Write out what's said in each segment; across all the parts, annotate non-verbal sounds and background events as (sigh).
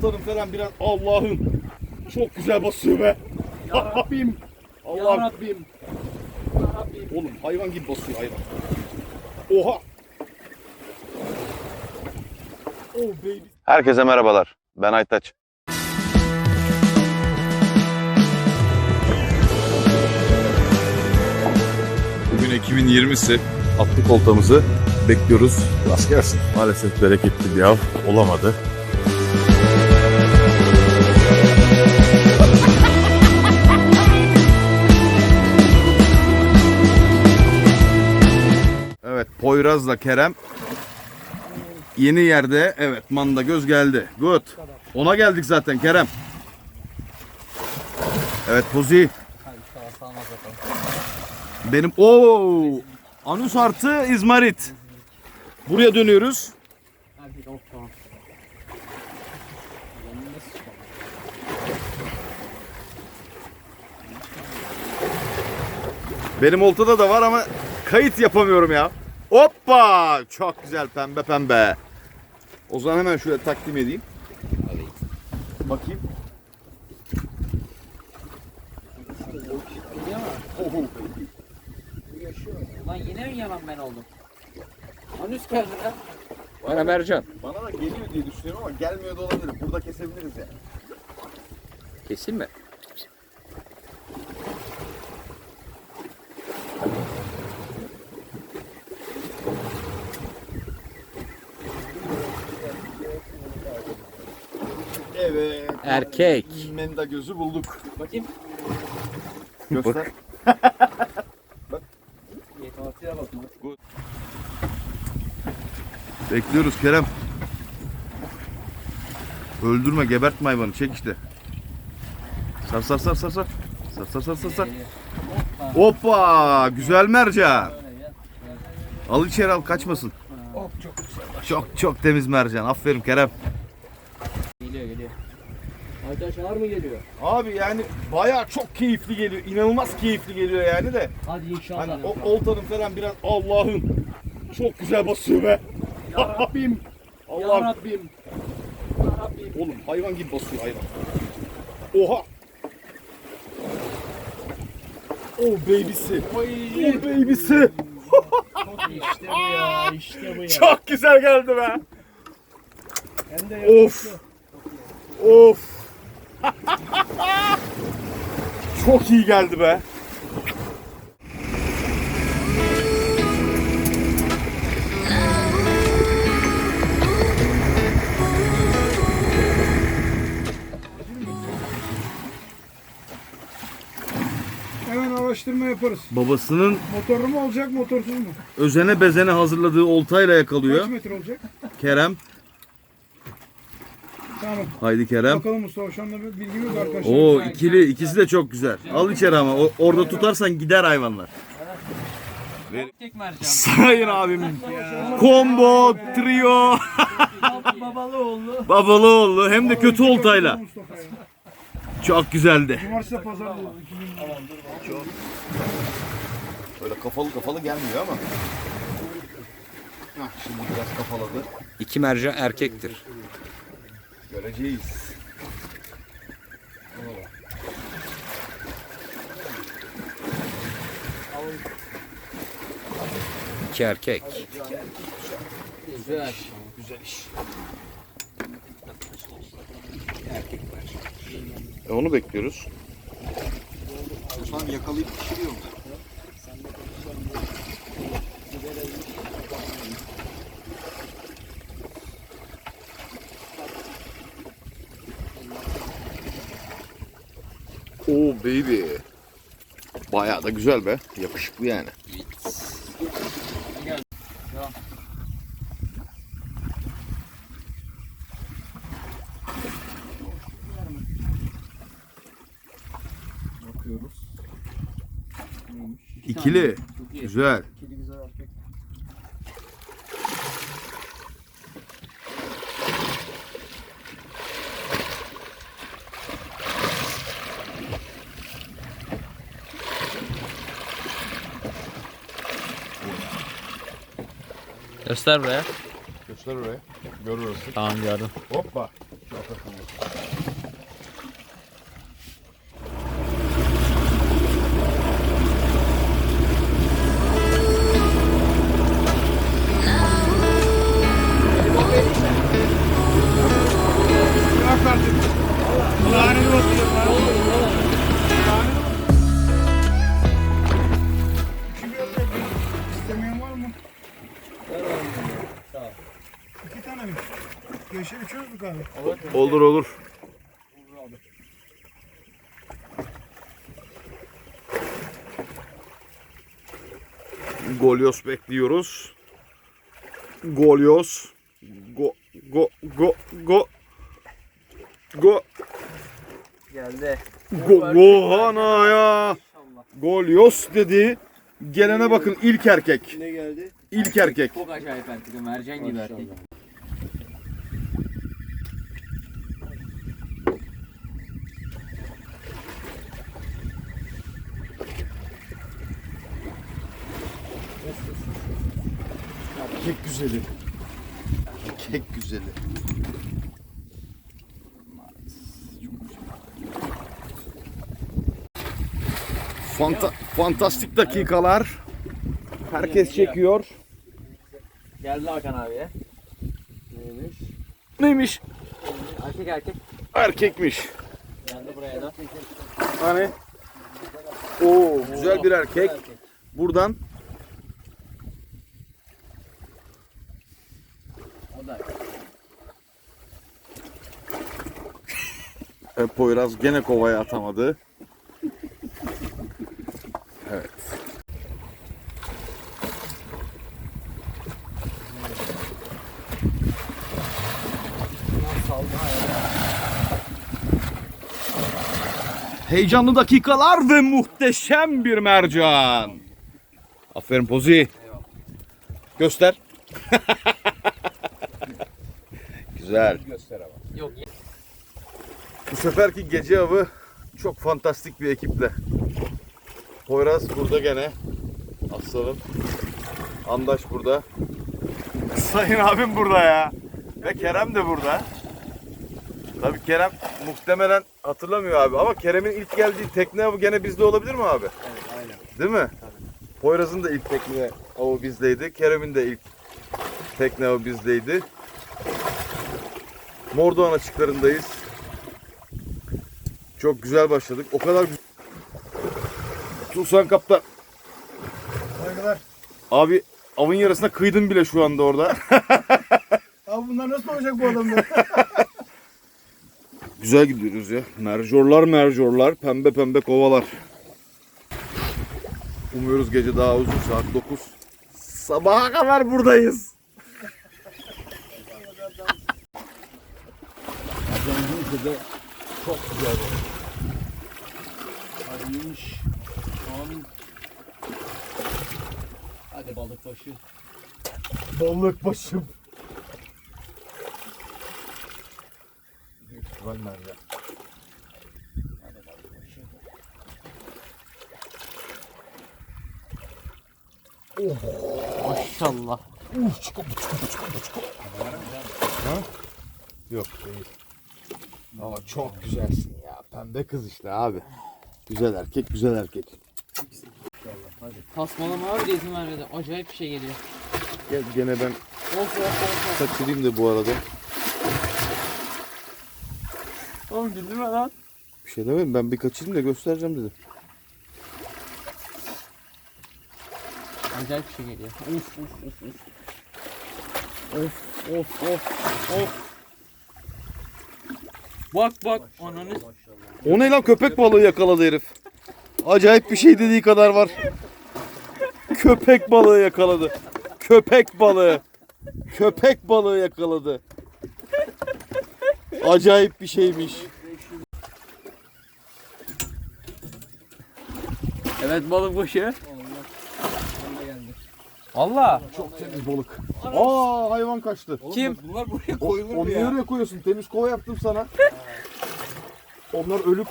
Tanım falan biraz Allah'ım çok güzel basıyor be. Ya Rabbim. Ya Allah'ım. Rabbim. Ya Rabbim. Oğlum hayvan gibi basıyor hayvan. Oha. Oh baby. Herkese merhabalar. Ben Aytaç. Bugün Ekim'in 20'si. Attık oltamızı. Bekliyoruz. Rast gelsin. Maalesef bereketli bir av olamadı. Poyraz'la Kerem Yeni yerde evet manda göz geldi. Good. Ona geldik zaten Kerem. Evet Pozi. Benim o Anus artı İzmarit. Buraya dönüyoruz. Benim oltada da var ama kayıt yapamıyorum ya. Hoppa! Çok güzel pembe pembe. O zaman hemen şöyle takdim edeyim. Bakayım. Geliyor mu? Lan yine mi yalan ben oldum? Anüs geldi lan. Bana Mercan. Bana da geliyor diye düşünüyorum ama gelmiyor da olabilir. Burada kesebiliriz ya. Kesin mi? Evet. Erkek. Menda gözü bulduk. Bakayım. Göster. (laughs) Yetenatiğe bak. Bekliyoruz Kerem. Öldürme, gebertme hayvanı. Çek işte. Sar sar sar sar sar. Sar sar sar sar sar. Hoppa. Güzel mercan. Al içeri al kaçmasın. Hop çok güzel. Çok çok temiz mercan. Aferin Kerem. Arkadaş ağır mı geliyor? Abi yani bayağı çok keyifli geliyor. İnanılmaz keyifli geliyor yani de. Hadi inşallah. Hani o oltanın falan biraz Allah'ım çok güzel basıyor be. Ya Rabbim. (laughs) Ya Allah'ım. Rabbim. Ya Rabbim. Oğlum hayvan gibi basıyor hayvan. Oha. Oh babysi. Oy. Oh babysi. İşte bu ya. işte bu ya. Çok güzel geldi be. Hem de Of. Of. (laughs) Çok iyi geldi be. Hemen araştırma yaparız. Babasının Motorlu mu olacak, motorsuz mu? özene bezene hazırladığı oltayla yakalıyor. Kaç metre olacak? Kerem. Tamam. Haydi Kerem. Bakalım Mustafa şu anda bir bilgi yok arkadaşlar. Oo ikili ikisi de çok güzel. Al içeri ama o- orada tutarsan gider hayvanlar. Tek mercan. Sayın abim. Combo, trio. Babalı oğlu. Babalıoğlu hem de kötü oltayla. Çok güzeldi. Cumartesi pazar bu. Öyle kafalı kafalı gelmiyor ama. Hah, şimdi biraz kafaladı. İki mercan erkektir. Göreceğiz. İki erkek. Güzel. Güzel iş. E onu bekliyoruz. Şu an yakalayıp pişiriyor mu? Baby. Bayağı da güzel be. Yakışıklı yani. Bakıyoruz. İkili. Güzel. Göster buraya. Göster oraya. Görürsün. Tamam gördüm. Hoppa. Çok akıllı. Golyos bekliyoruz. Golyos. Go go go go. Go Geldi. go Gohana ya. Golyos dedi. Gelene bakın ilk erkek. Ne geldi? İlk erkek. Çok acayip erkek. Mercan gibi erkek. Kek güzeli. Kek güzeli. Fanta fantastik dakikalar. Herkes çekiyor. Geldi Hakan abiye. Neymiş? Erkek erkek. Erkekmiş. Geldi buraya da. Hani? Oo, güzel bir erkek. Buradan O da erkek. E, Poyraz gene kovaya atamadı. Evet. Heyecanlı dakikalar ve muhteşem bir mercan. Aferin Pozi. Göster. (laughs) Güzel. Yok. Bu seferki gece avı çok fantastik bir ekiple. Poyraz burada gene. Aslanım. Andaş burada. Sayın abim burada ya. Ve Kerem de burada. Tabii Kerem muhtemelen hatırlamıyor abi ama Kerem'in ilk geldiği tekne avı gene bizde olabilir mi abi? Evet aynen. Değil mi? Poyraz'ın da ilk tekne avı bizdeydi. Kerem'in de ilk tekne avı bizdeydi. Mordoğan açıklarındayız. Çok güzel başladık. O kadar güzel. Tuğsan Kaptan. Saygılar. Abi avın yarısına kıydın bile şu anda orada. (laughs) Abi bunlar nasıl olacak bu adamlar? (laughs) güzel gidiyoruz ya. Merjorlar merjorlar. Pembe pembe kovalar. Umuyoruz gece daha uzun. Saat 9. Sabaha kadar buradayız. Çok güzel Hadimiş. Hadi balık başı. Balık başım. Büyük ihtimal mercan. Maşallah. Yok değil. Ama çok güzelsin ya. Pembe kız işte abi. Güzel erkek, güzel erkek. Tasmalama abi de izin vermedi. Acayip bir şey geliyor. Gel gene ben Of of of. of. kaçırayım da bu arada. Oğlum güldürme lan. Bir şey demedim ben bir kaçırayım da göstereceğim dedim. Acayip bir şey geliyor. Of of of of. Of of of of. Bak bak ananı. O ne lan köpek balığı yakaladı herif. Acayip bir şey dediği kadar var. Köpek balığı yakaladı. Köpek balığı. Köpek balığı yakaladı. Acayip bir şeymiş. Evet balık başı. Allah. Çok temiz balık. Aa hayvan kaçtı. Kim? Bunlar buraya O, onu nereye koyuyorsun? Temiz kova yaptım sana. Onlar ölüp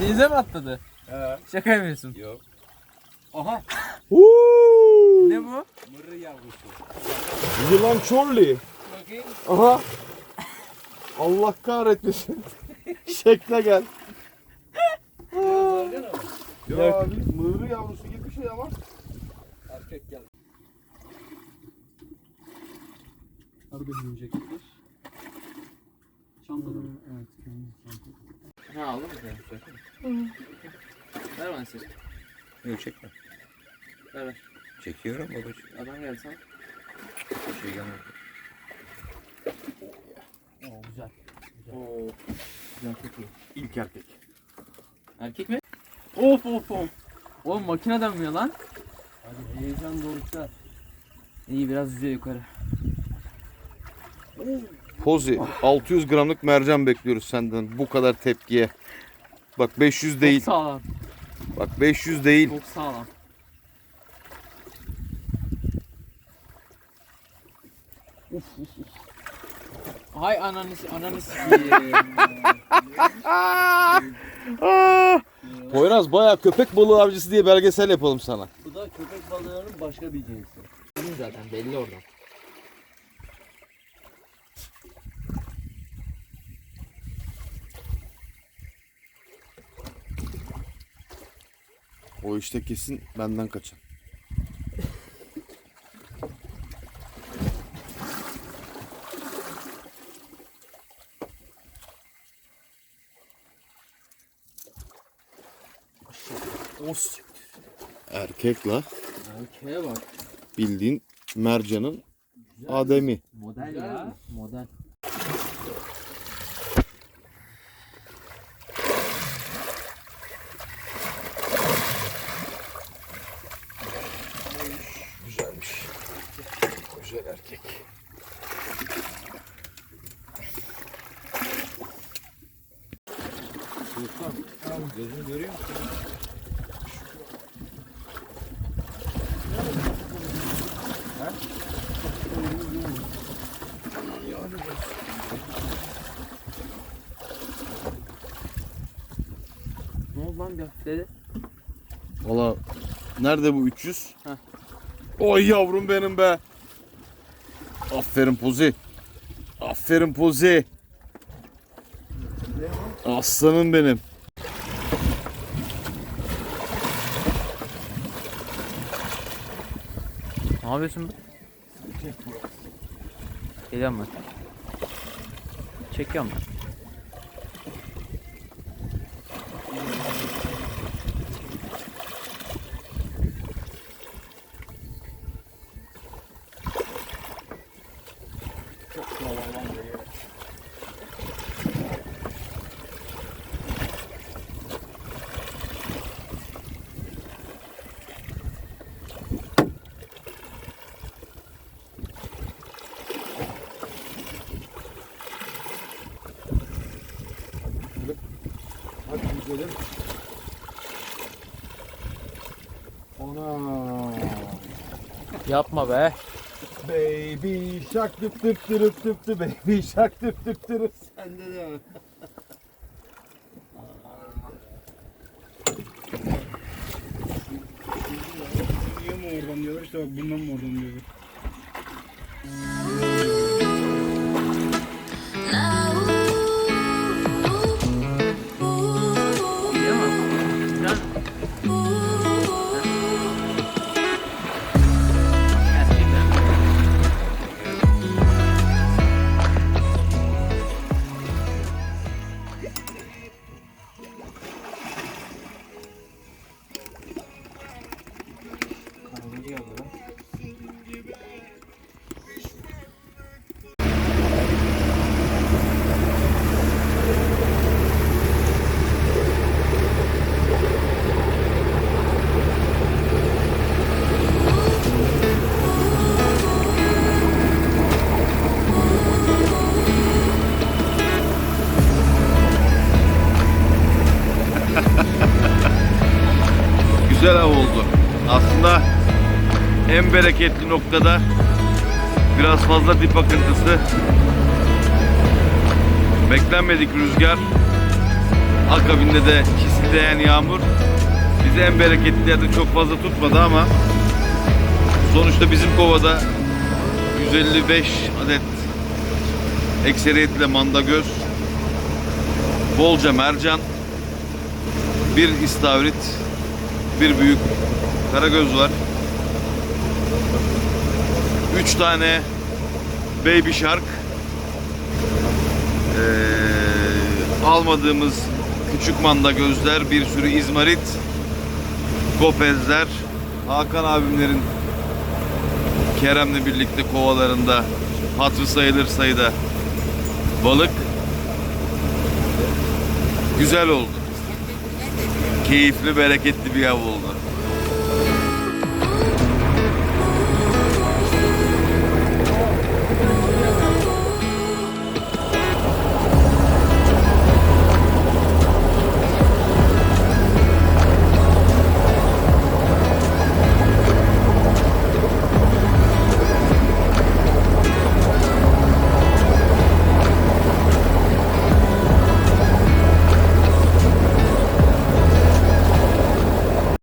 Denize mi atladı? Şaka yapıyorsun. Yok. Aha. Huu! Ne bu? Yılan Charlie. Bakayım. Aha. Allah kahretmesin. Şekle gel. ya bir mığrı yavrusu gibi bir şey ama. Erkek geldi. Harbi binecektir. Çantada mı? Evet. Ha aldın mı sen? Ver bana ses. Yok çekme. Ver ver. Çekiyorum babacığım. Adam geldi sana. Bir şey gelmedi. Oo güzel. Oo. Güzel çok iyi. İlk erkek. Erkek mi? Of of of. Oğlum makine dönmüyor lan. Hadi heyecan dorukta. İyi biraz yüzüyor yukarı. Pozi 600 gramlık mercan bekliyoruz senden bu kadar tepkiye. Bak 500 değil. Çok sağlam. Bak 500 değil. Çok sağlam. Uf uf uf. Hay ananı ananı sikeyim. (laughs) Aa! (laughs) Poyraz baya köpek balığı avcısı diye belgesel yapalım sana. Bu da köpek balığının başka bir cinsi. Zaten belli oradan. O işte kesin benden kaçan. Os. Erkek la. Erkeğe bak. Bildiğin mercanın ademi. Model ya. Model. Bir hafifledi? Valla nerede bu 300? Heh. Oy yavrum benim be. Aferin Pozi. Aferin Pozi. Aslanım benim. Ne yapıyorsun be? Geliyorum ben. Çekiyorum güzelim. Ana. Yapma be. Baby shark düp düp dürüp düp düp baby shark düp düp dürüp. Sende de mi? Niye mi oradan diyorlar işte bak bundan mı oradan diyorlar. Güzel av oldu. Aslında en bereketli noktada biraz fazla dip akıntısı. Beklenmedik rüzgar. Akabinde de çisilleyen yağmur. Bizi en bereketli yerde çok fazla tutmadı ama sonuçta bizim kovada 155 adet ekseriyetle manda göz, bolca mercan, bir istavrit, bir büyük karagöz var. Üç tane baby shark. Ee, almadığımız küçük manda gözler, bir sürü izmarit, kopezler, Hakan abimlerin Kerem'le birlikte kovalarında hatırı sayılır sayıda balık Güzel oldu. Keyifli, bereketli bir av oldu.